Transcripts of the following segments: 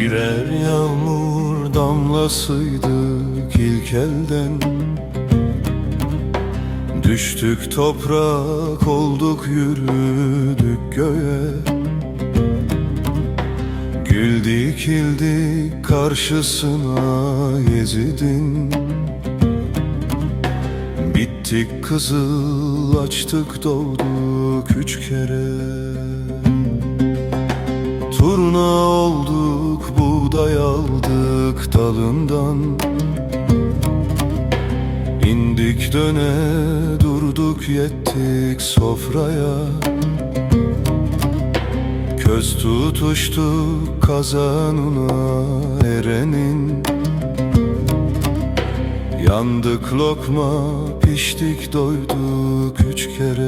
Birer yağmur damlasıydık ilk elden Düştük toprak olduk yürüdük göğe. Gül dikildik karşısına Yezid'in. Bittik kızıl açtık doğduk üç kere. Turna olduk, buğday aldık dalından. İndik döne, yettik sofraya. Köz tutuştuk kazanına erenin. Yandık lokma, piştik doyduk üç kere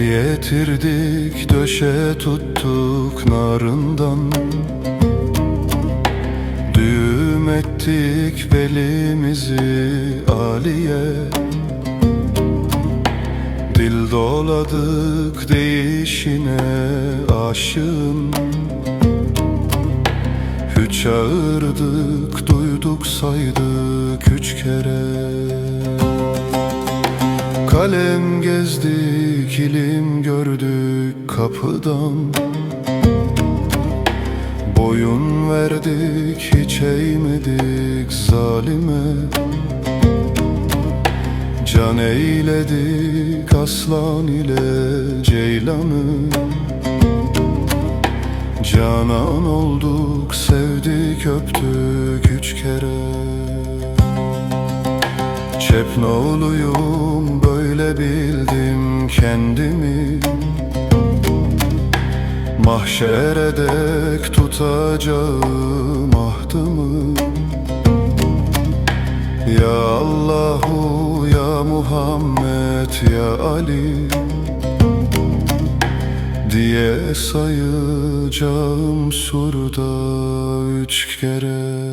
Yetirdik döşe tuttuk narından. Düğüm ettik belimizi aliye. Dil doladık değişine aşığın. Üç ağırdık duyduk saydık üç kere. Kalem gezdik, ilim gördük kapıdan. Boyun verdik, hiç eğmedik zalime. Can eyledik aslan ile ceylanı. Canan olduk, sevdik, öptük üç kere. Çepnoğluyum böyle bildim kendimi Mahşere dek tutacağım ahdımı. Ya Allahu ya Muhammed ya Ali Diye sayacağım surda üç kere